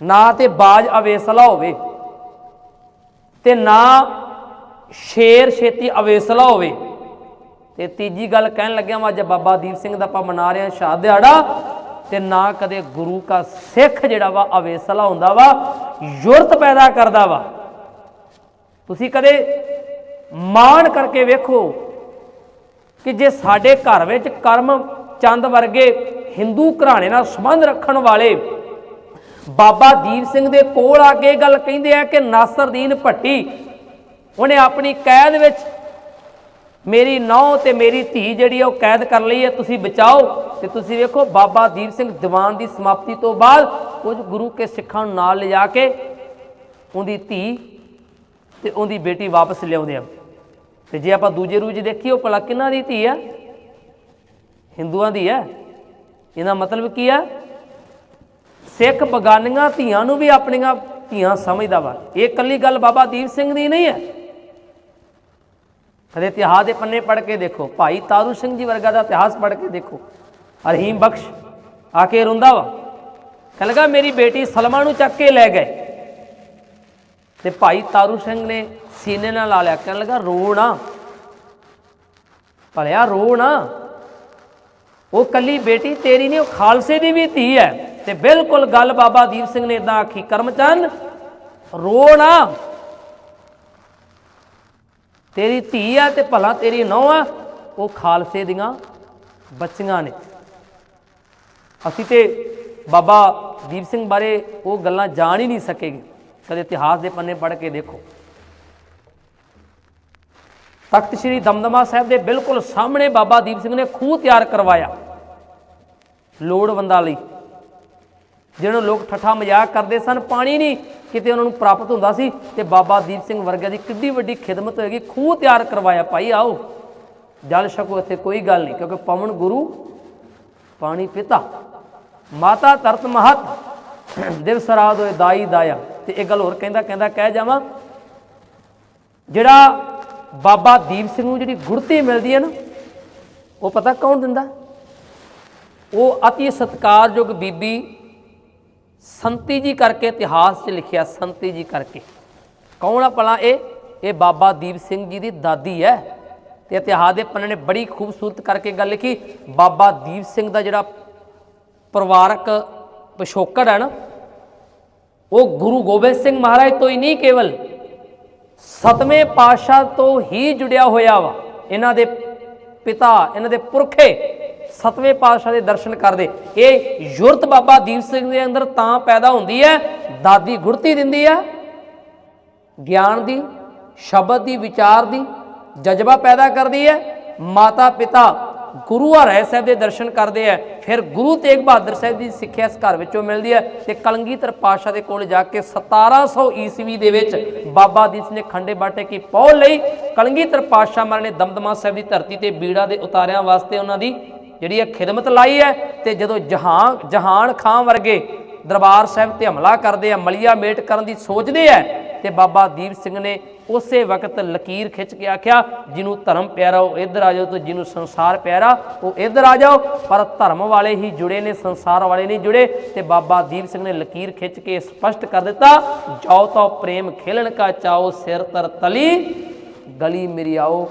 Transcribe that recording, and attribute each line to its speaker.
Speaker 1: ਨਾ ਤੇ ਬਾਜ ਅਵੇਸਲਾ ਹੋਵੇ ਤੇ ਨਾ ਸ਼ੇਰ ਛੇਤੀ ਅਵੇਸਲਾ ਹੋਵੇ। ਤੇ ਤੀਜੀ ਗੱਲ ਕਹਿਣ ਲੱਗਿਆ ਵਾ ਜੇ ਬਾਬਾ ਦੀਪ ਸਿੰਘ ਦਾ ਆਪਾਂ ਮਨਾ ਰਹੇ ਹਾਂ ਸ਼ਾਦ ਦਿਹਾੜਾ, ਤੇ ਨਾ ਕਦੇ ਗੁਰੂ ਕਾ ਸਿੱਖ ਜਿਹੜਾ ਵਾ ਅਵੇਸਲਾ ਹੁੰਦਾ ਵਾ, ਯੁਰਤ ਪੈਦਾ ਕਰਦਾ ਵਾ। ਤੁਸੀਂ ਕਦੇ ਮਾਣ ਕਰਕੇ ਵੇਖੋ ਕਿ ਜੇ ਸਾਡੇ ਘਰ ਵਿੱਚ ਕਰਮ ਚੰਦ ਵਰਗੇ ਹਿੰਦੂ ਘਰਾਣੇ ਨਾਲ ਸੰਬੰਧ ਰੱਖਣ ਵਾਲੇ ਬਾਬਾ ਦੀਪ ਸਿੰਘ ਦੇ ਕੋਲ ਆ ਕੇ ਇਹ ਗੱਲ ਕਹਿੰਦੇ ਆ ਕਿ ਨਾਸਰਦੀਨ ਭੱਟੀ, ਉਹਨੇ ਆਪਣੀ ਕੈਦ ਵਿੱਚ ਮੇਰੀ ਨੌ ਤੇ ਮੇਰੀ ਧੀ ਜਿਹੜੀ ਆ ਉਹ ਕੈਦ ਕਰ ਲਈ ਹੈ, ਤੁਸੀਂ ਬਚਾਓ ਤੇ ਤੁਸੀਂ ਵੇਖੋ ਬਾਬਾ ਦੀਪ ਸਿੰਘ ਦੀਵਾਨ ਦੀ ਸਮਾਪਤੀ ਤੋਂ ਬਾਅਦ ਕੁਝ ਗੁਰੂ ਕੇ ਸਿੱਖਾਂ ਨੂੰ ਨਾਲ ਲਿਜਾ ਕੇ ਉਹਦੀ ਧੀ ਤੇ ਉਹਦੀ ਬੇਟੀ ਵਾਪਸ ਲਿਆਉਂਦੇ ਆ। ਤੇ ਜੇ ਆਪਾਂ ਦੂਜੇ ਰੂਜ ਦੇਖੀਏ, ਉਹ ਭਲਾ ਕਿਹਨਾਂ ਦੀ ਧੀ ਆ? ਹਿੰਦੂਆਂ ਦੀ ਹੈ ਇਹਦਾ ਮਤਲਬ ਕੀ ਹੈ ਸਿੱਖ ਬਗਾਨੀਆਂ ਧੀਆਂ ਨੂੰ ਵੀ ਆਪਣੀਆਂ ਧੀਆਂ ਸਮਝਦਾ ਵਾ। ਇਹ ਇਕੱਲੀ ਗੱਲ ਬਾਬਾ ਦੀਪ ਸਿੰਘ ਦੀ ਨਹੀਂ ਹੈ। ਕਦੇ ਇਤਿਹਾਸ ਦੇ ਪੰਨੇ ਪੜ੍ਹ ਕੇ ਦੇਖੋ। ਭਾਈ ਤਾਰੂ ਸਿੰਘ ਜੀ ਵਰਗਾ ਦਾ ਇਤਿਹਾਸ ਪੜ੍ਹ ਕੇ ਦੇਖੋ। ਰਹੀਮ ਬਖਸ਼ ਆ ਕੇ ਰੋਂਦਾ ਵਾ। ਕਹਿ ਲਗਾ, ਮੇਰੀ ਬੇਟੀ ਸਲਮਾ ਨੂੰ ਚੱਕ ਕੇ ਲੈ ਗਏ। ਤੇ ਭਾਈ ਤਾਰੂ ਸਿੰਘ ਨੇ ਸੀਨੇ ਨਾਲ ਲਾ ਲਿਆ। ਕਹਿਣ ਲੱਗਾ ਰੋ ਨਾ ਭਲਿਆ ਰੋ ਨਾ ਉਹ ਕੱਲੀ ਬੇਟੀ ਤੇਰੀ ਨਹੀਂ, ਉਹ ਖਾਲਸੇ ਦੀ ਵੀ ਧੀ ਹੈ। ਤੇ ਬਿਲਕੁਲ ਗੱਲ ਬਾਬਾ ਦੀਪ ਸਿੰਘ ਨੇ ਇਦਾਂ ਆਖੀ, ਕਰਮਚੰਦ, ਰੋ ਨਾ। ਤੇਰੀ ਧੀ ਆ ਤੇ ਭਲਾ ਤੇਰੀ ਨੌ ਆ, ਉਹ ਖਾਲਸੇ ਦੀਆਂ ਬੱਚੀਆਂ ਨੇ। ਅਸੀਂ ਤੇ ਬਾਬਾ ਦੀਪ ਸਿੰਘ ਬਾਰੇ ਉਹ ਗੱਲਾਂ ਜਾਣ ਹੀ ਨਹੀਂ ਸਕੇਗੇ ਕਦੇ ਇਤਿਹਾਸ ਦੇ ਪੰਨੇ ਪੜ੍ਹ ਕੇ ਦੇਖੋ। ਤਖਤ ਸ੍ਰੀ ਦਮਦਮਾ ਸਾਹਿਬ ਦੇ ਬਿਲਕੁਲ ਸਾਹਮਣੇ ਬਾਬਾ ਦੀਪ ਸਿੰਘ ਨੇ ਖੂਹ ਤਿਆਰ ਕਰਵਾਇਆ, ਲੋੜਵੰਦਾਂ ਲਈ। ਜਿਹਨੂੰ ਲੋਕ ਠੱਠਾ ਮਜ਼ਾਕ ਕਰਦੇ ਸਨ, ਪਾਣੀ ਨਹੀਂ ਕਿਤੇ ਉਹਨਾਂ ਨੂੰ ਪ੍ਰਾਪਤ ਹੁੰਦਾ ਸੀ। ਤੇ ਬਾਬਾ ਦੀਪ ਸਿੰਘ ਵਰਗਿਆਂ ਦੀ ਕਿੱਡੀ ਵੱਡੀ ਖਿਦਮਤ ਹੋਏਗੀ। ਖੂਹ ਤਿਆਰ ਕਰਵਾਇਆ, ਭਾਈ ਆਓ। ਜਲ ਛਕੋ, ਇੱਥੇ ਕੋਈ ਗੱਲ ਨਹੀਂ, ਕਿਉਂਕਿ ਪਵਨ ਗੁਰੂ ਪਾਣੀ ਪਿਤਾ। ਮਾਤਾ ਤਰਤ ਮਹਤ ਦਿਵਸ ਰਾਤ ਹੋਏ ਦਾਈ ਦਾਇਆ। ਤੇ ਇਹ ਗੱਲ ਹੋਰ ਕਹਿੰਦਾ ਕਹਿੰਦਾ, ਕਹਿ ਜਾਵਾਂ, ਜਿਹੜਾ ਬਾਬਾ ਦੀਪ ਸਿੰਘ ਨੂੰ ਜਿਹੜੀ ਗੁਰਤੀ ਮਿਲਦੀ ਹੈ ਨਾ, ਉਹ ਪਤਾ ਕੌਣ ਦਿੰਦਾ? ਉਹ ਅਤੀ ਸਤਿਕਾਰਯੋਗ ਬੀਬੀ ਸੰਤੀ ਜੀ ਕਰਕੇ, ਇਤਿਹਾਸ 'ਚ ਲਿਖਿਆ ਸੰਤੀ ਜੀ ਕਰਕੇ। ਕੌਣ ਆ ਭਲਾ ਇਹ? ਇਹ ਬਾਬਾ ਦੀਪ ਸਿੰਘ ਜੀ ਦੀ ਦਾਦੀ ਹੈ। ਤੇ ਇਤਿਹਾਸ ਦੇ ਪੰਨੇ ਨੇ ਬੜੀ ਖੂਬਸੂਰਤ ਕਰਕੇ ਗੱਲ ਲਿਖੀ। ਬਾਬਾ ਦੀਪ ਸਿੰਘ ਦਾ ਜਿਹੜਾ ਪਰਿਵਾਰਕ ਪਿਛੋਕੜ ਹੈ ਨਾ, ਉਹ ਗੁਰੂ ਗੋਬਿੰਦ ਸਿੰਘ ਮਹਾਰਾਜ ਤੋਂ ਹੀ ਨਹੀਂ ਕੇਵਲ ਸਤਵੇਂ ਪਾਤਸ਼ਾਹ ਤੋਂ ਹੀ ਜੁੜਿਆ ਹੋਇਆ ਵਾ। ਇਹਨਾਂ ਦੇ ਪਿਤਾ, ਇਹਨਾਂ ਦੇ ਪੁਰਖੇ ਸਤਵੇਂ ਪਾਤਸ਼ਾਹ ਦੇ ਦਰਸ਼ਨ ਕਰਦੇ। ਇਹ ਯੁਰਤ ਬਾਬਾ ਦੀਪ ਸਿੰਘ ਦੇ ਅੰਦਰ ਤਾਂ ਪੈਦਾ ਹੁੰਦੀ ਹੈ, ਦਾਦੀ ਗੁਰਤੀ ਦਿੰਦੀ ਹੈ, ਗਿਆਨ ਦੀ, ਸ਼ਬਦ ਦੀ, ਵਿਚਾਰ ਦੀ, ਜਜ਼ਬਾ ਪੈਦਾ ਕਰਦੀ ਹੈ, ਮਾਤਾ ਪਿਤਾ ਗੁਰੂ ਹਰਿ ਸਾਹਿਬ ਦੇ ਦਰਸ਼ਨ ਕਰਦੇ ਆ ਫਿਰ ਗੁਰੂ ਤੇਗ ਬਹਾਦਰ ਸਾਹਿਬ ਦੀ ਸਿੱਖਿਆ ਇਸ ਘਰ ਵਿੱਚੋਂ ਮਿਲਦੀ ਹੈ ਤੇ ਕਲੰਗੀਧਰ ਪਾਤਸ਼ਾਹ ਦੇ ਕੋਲ ਜਾ ਕੇ 1700 ਈਸਵੀ ਦੇ ਵਿੱਚ ਬਾਬਾ ਦੀਪ ਸਿੰਘ ਨੇ ਖੰਡੇ ਬਾਟੇ ਕੀ ਪੌਲ ਲਈ। ਕਲੰਗੀਧਰ ਪਾਤਸ਼ਾਹ ਮਹਾਰਾਜ ਨੇ ਦਮਦਮਾ ਸਾਹਿਬ ਦੀ ਧਰਤੀ ਤੇ ਬੀੜਾ ਦੇ ਉਤਾਰਿਆਂ ਵਾਸਤੇ ਉਹਨਾਂ ਦੀ ਜਿਹੜੀ ਹੈ ਖਿਦਮਤ ਲਾਈ ਹੈ ਤੇ ਜਦੋਂ ਜਹਾਂ, ਜਹਾਨ ਖਾਂ ਵਰਗੇ ਦਰਬਾਰ ਸਾਹਿਬ ਤੇ ਹਮਲਾ ਕਰਦੇ ਆ, ਮਲੀਆ ਮੇਟ ਕਰਨ ਦੀ ਸੋਚਦੇ ਆ, ਤੇ ਬਾਬਾ ਦੀਪ ਸਿੰਘ ਨੇ ਉਸੇ ਵਕਤ ਲਕੀਰ ਖਿੱਚ ਕੇ ਆਖਿਆ, ਜਿਹਨੂੰ ਧਰਮ ਪਿਆਰਾ, ਉਹ ਇੱਧਰ ਆ ਜਾਓ ਤੇ ਜਿਹਨੂੰ ਸੰਸਾਰ ਪਿਆਰਾ, ਉਹ ਇੱਧਰ ਆ ਜਾਓ। ਪਰ ਧਰਮ ਵਾਲੇ ਹੀ ਜੁੜੇ ਨੇ, ਸੰਸਾਰ ਵਾਲੇ ਨਹੀਂ ਜੁੜੇ, ਤੇ ਬਾਬਾ ਦੀਪ ਸਿੰਘ ਨੇ ਲਕੀਰ ਖਿੱਚ ਕੇ ਸਪਸ਼ਟ ਕਰ ਦਿੱਤਾ, ਜਾਓ ਤਾਂ ਪ੍ਰੇਮ ਖੇਲਣ ਕਾ ਚਾਓ ਸਿਰ ਤਰ ਤਲੀ, ਗਲੀ ਮੇਰੀ ਆਓ।